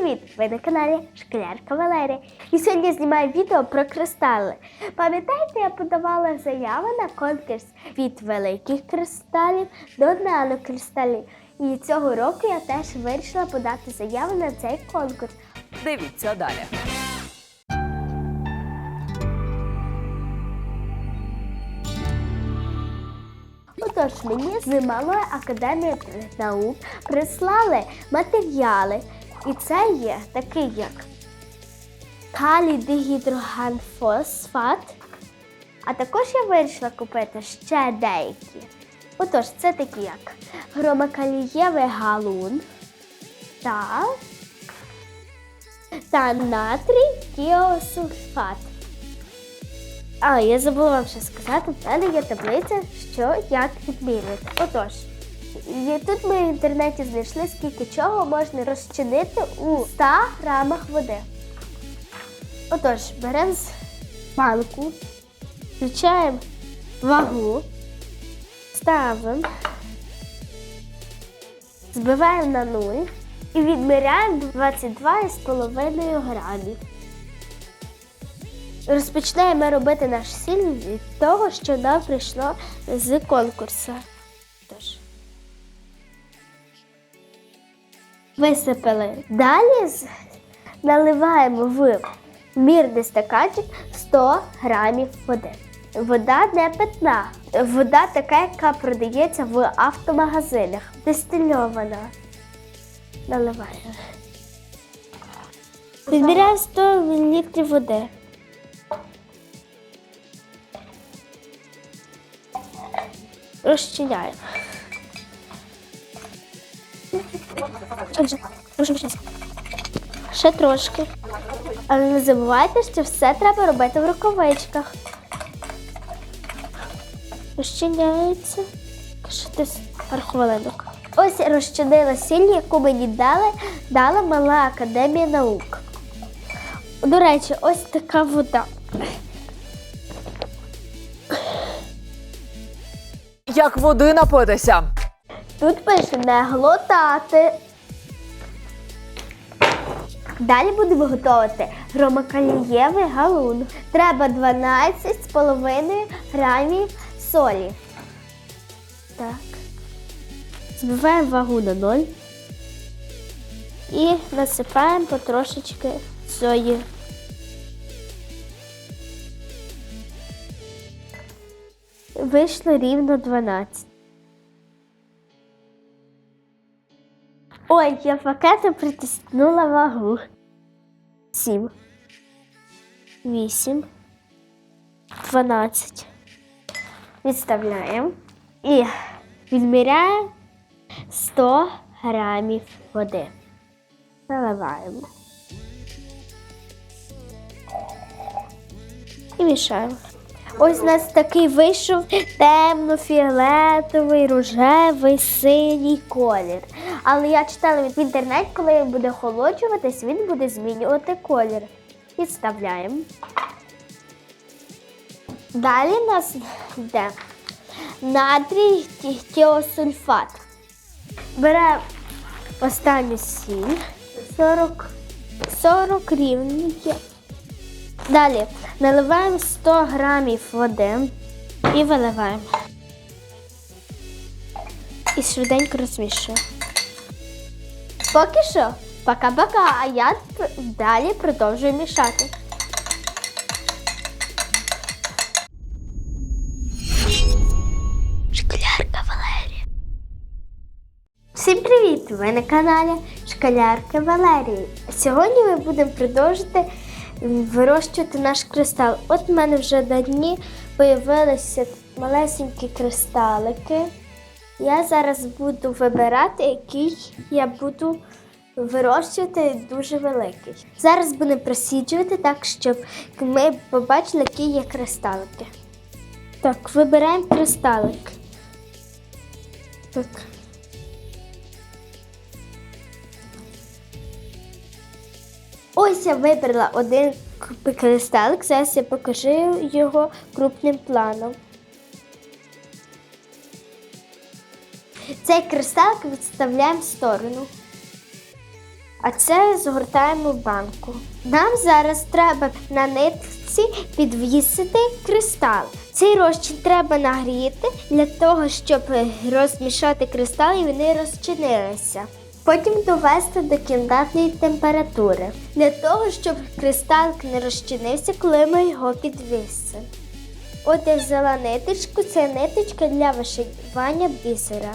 привіт! Ви на каналі Школярка Валерія. І сьогодні я знімаю відео про кристали. Пам'ятаєте, я подавала заяву на конкурс від великих кристалів до нанокристалів. І цього року я теж вирішила подати заяву на цей конкурс. Дивіться далі. Отож, мені з Малої академії наук прислали матеріали. І це є такий як калій дигідроганфосфат. А також я вирішила купити ще деякі. Отож, це такі як громокалієвий галун та, та натрій кіосульфат. А, я забула вам ще сказати, в мене є таблиця, що як відміряти. Отож, і тут ми в інтернеті знайшли, скільки чого можна розчинити у 100 грамах води. Отож, беремо з банку, включаємо вагу, ставимо, збиваємо на нуль і відміряємо 22,5 грамів. Розпочинаємо робити наш сіль від того, що нам прийшло з конкурсу. Висипали. Далі наливаємо в мірний стаканчик 100 грамів води. Вода не питна. Вода така, яка продається в автомагазинах. Дистильована. Наливаємо. Відміряємо 100 мл води. Розчиняємо. Ще трошки. Але не забувайте, що все треба робити в рукавичках. Розчиняється. Пару хвилинок. Ось розчинила сіль, яку мені дали, дала мала академія наук. До речі, ось така вода. Як води напитися? Тут пише не глотати. Далі будемо готувати громокалієвий галун. Треба 12,5 грамів солі. Так. Збиваємо вагу на 0. І насипаємо потрошечки сої. Вийшло рівно 12. Ой, я пакетом притиснула вагу. Сім. Вісім. Дванадцять. Відставляємо. І відміряємо 100 грамів води. Наливаємо. І мішаємо. Ось у нас такий вийшов темно-фіолетовий, рожевий, синій колір. Але я читала в інтернеті, коли буде охолоджуватись, він буде змінювати колір. Підставляємо. Далі у нас йде натрій тіосульфат. Беремо останню сіль 40, 40 рівних. Далі наливаємо 100 грамів води і виливаємо. І швиденько розмішуємо. Поки що, пока-пока, а я далі продовжую мішати. Школярка Валерія. Всім привіт! Ви на каналі Школярка Валерії. Сьогодні ми будемо продовжити вирощувати наш кристал. От в мене вже на дні з'явилися малесенькі кристалики. Я зараз буду вибирати, який я буду вирощувати дуже великий. Зараз будемо просіджувати так, щоб ми побачили, які є кристалики. Так, вибираємо кристалик. Так. Ось я вибрала один кристалик, зараз я покажу його крупним планом. Цей кристалик відставляємо в сторону. А це згортаємо в банку. Нам зараз треба на нитці підвісити кристал. Цей розчин треба нагріти для того, щоб розмішати кристал і вони розчинилися. Потім довести до кімнатної температури для того, щоб кристалик не розчинився, коли ми його підвісимо. От я взяла ниточку, це ниточка для вишивання бісера.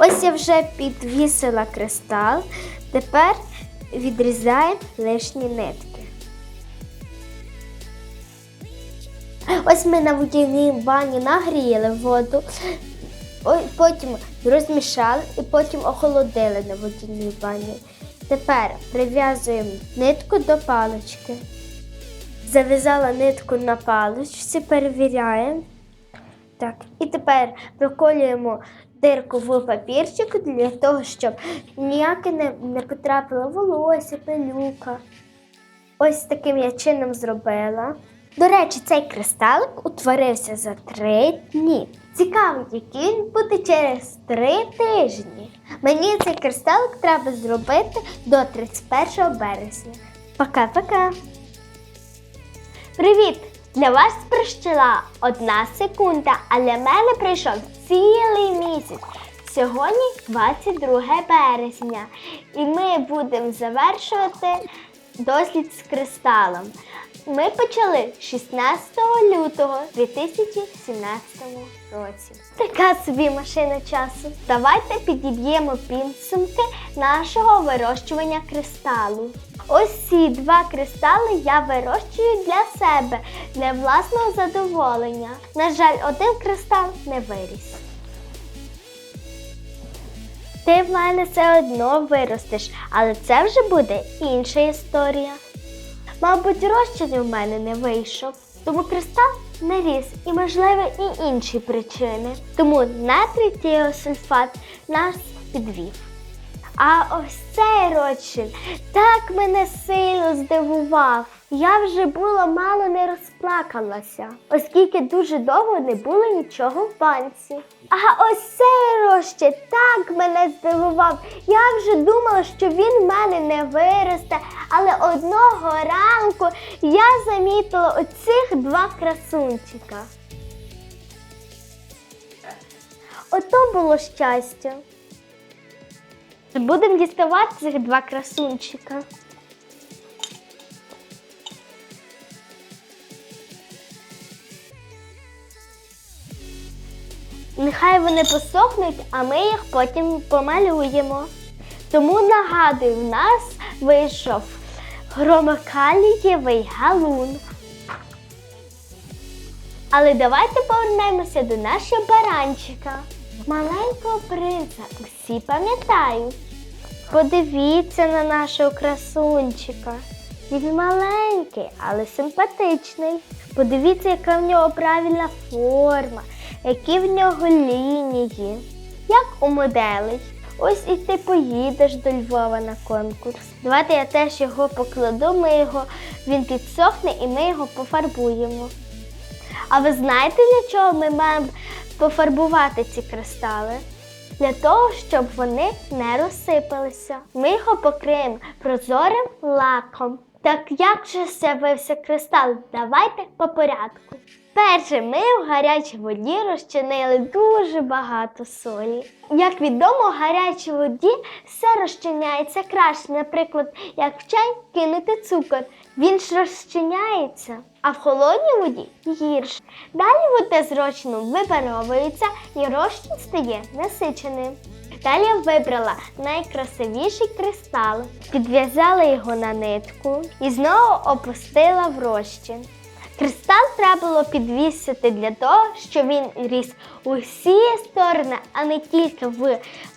Ось я вже підвісила кристал. Тепер відрізаємо лишні нитки. Ось ми на водяній бані нагріли воду, потім розмішали і потім охолодили на водяній бані. Тепер прив'язуємо нитку до палички. Зав'язала нитку на паличці, перевіряємо. Так, і тепер проколюємо дирку в папірчик для того, щоб ніяке не, не потрапило волосся, пилюка. Ось таким я чином зробила. До речі, цей кристалик утворився за три дні. Цікаво, який він буде через три тижні. Мені цей кристалик треба зробити до 31 березня. Пока-пока! Привіт! Для вас прийшла одна секунда, а для мене прийшов цілий місяць. Сьогодні 22 березня, і ми будемо завершувати дослід з кристалом. Ми почали 16 лютого 2017 році. Така собі машина часу. Давайте підіб'ємо підсумки нашого вирощування кристалу. Ось два кристали я вирощую для себе, для власного задоволення. На жаль, один кристал не виріс. Ти в мене все одно виростеш, але це вже буде інша історія. Мабуть, розчин у мене не вийшов, тому кристал не ріс і, можливо, і інші причини. Тому натрій тіосульфат нас підвів. А ось цей розчин так мене сильно здивував. Я вже було мало не розплакалася, оскільки дуже довго не було нічого в банці. А ось цей розчин так мене здивував. Я вже думала, що він в мене не виросте, але одного ранку я замітила оцих два красунчика. Ото було щастя. Будемо діставати цих два красунчика. Нехай вони посохнуть, а ми їх потім помалюємо. Тому нагадую, в нас вийшов громокалієвий галун. Але давайте повернемося до нашого баранчика. Маленького принца усі пам'ятають. Подивіться на нашого красунчика. Він маленький, але симпатичний. Подивіться, яка в нього правильна форма, які в нього лінії. Як у моделей. Ось і ти поїдеш до Львова на конкурс. Давайте я теж його покладу, ми його, він підсохне і ми його пофарбуємо. А ви знаєте, для чого ми маємо пофарбувати ці кристали? Для того, щоб вони не розсипалися. Ми його покриємо прозорим лаком. Так як же з'явився кристал? Давайте по порядку. Перше, ми в гарячій воді розчинили дуже багато солі. Як відомо, в гарячій воді все розчиняється краще. Наприклад, як в чай кинути цукор. Він ж розчиняється, а в холодній воді гірше. Далі вода з випаровується і розчин стає насиченим. Далі я вибрала найкрасивіший кристал, підв'язала його на нитку і знову опустила в розчин. Кристал треба було підвісити для того, щоб він ріс у всі сторони, а не тільки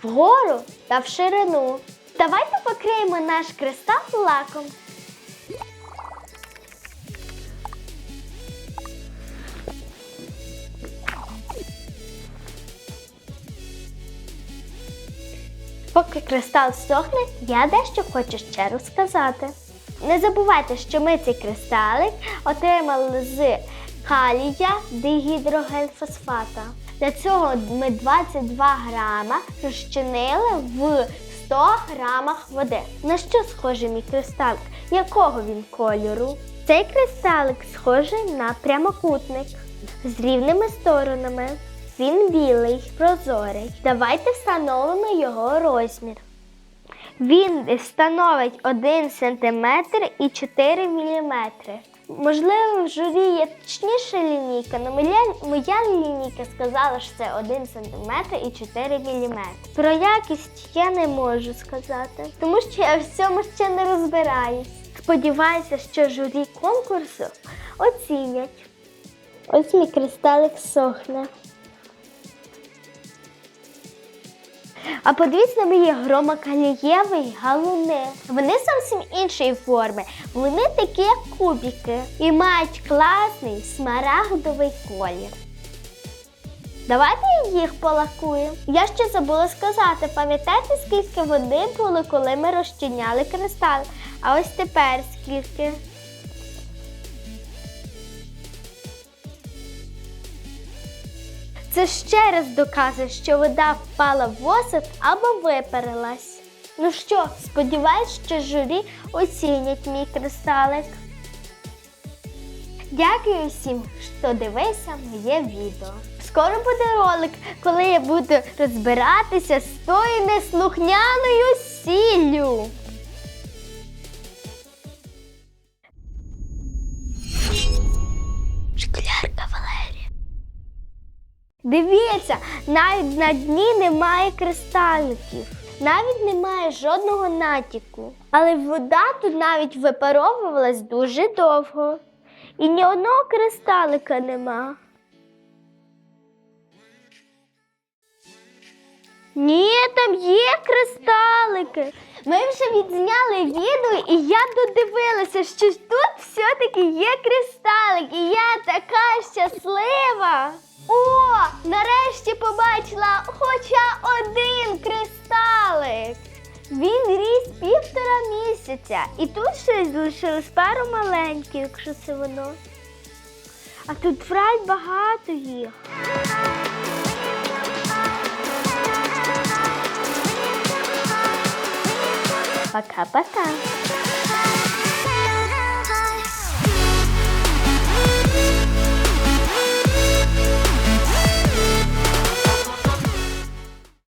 вгору та в ширину. Давайте покриємо наш кристал лаком. Поки кристал сохне, я дещо хочу ще розказати. Не забувайте, що ми цей кристалик отримали з калія дигідрогельфосфата. Для цього ми 22 грама розчинили в 100 грамах води. На що схожий мій кристалик? Якого він кольору? Цей кристалик схожий на прямокутник з рівними сторонами. Він білий, прозорий. Давайте встановимо його розмір. Він становить 1 см і 4 мм. Можливо, в журі є точніша лінійка, але моя, лінійка сказала, що це 1 см і 4 мм. Про якість я не можу сказати, тому що я в цьому ще не розбираюсь. Сподіваюся, що журі конкурсу оцінять. Ось мій кристалик сохне. А подивіться на мої громокалієві галуни. Вони зовсім іншої форми. Вони такі, як кубики, і мають класний смарагдовий колір. Давайте їх полакуємо. Я ще забула сказати, пам'ятаєте, скільки води було, коли ми розчиняли кристал? А ось тепер скільки. Це ще раз доказує, що вода впала в осад або випарилась. Ну що, сподіваюсь, що журі оцінять мій кристалик. Дякую всім, що дивився моє відео. Скоро буде ролик, коли я буду розбиратися з тою неслухняною сіллю. Дивіться, навіть на дні немає кристаликів, навіть немає жодного натяку. Але вода тут навіть випаровувалась дуже довго. І ні одного кристалика нема. Ні, там є кристалики. Ми вже відзняли відео, і я додивилася, що тут все-таки є кристалик, і я така щаслива. О, нарешті побачила хоча один кристалик. Він ріс півтора місяця. І тут щось залишилось пару маленьких, якщо це воно. А тут фрай багато їх. Пока-пока.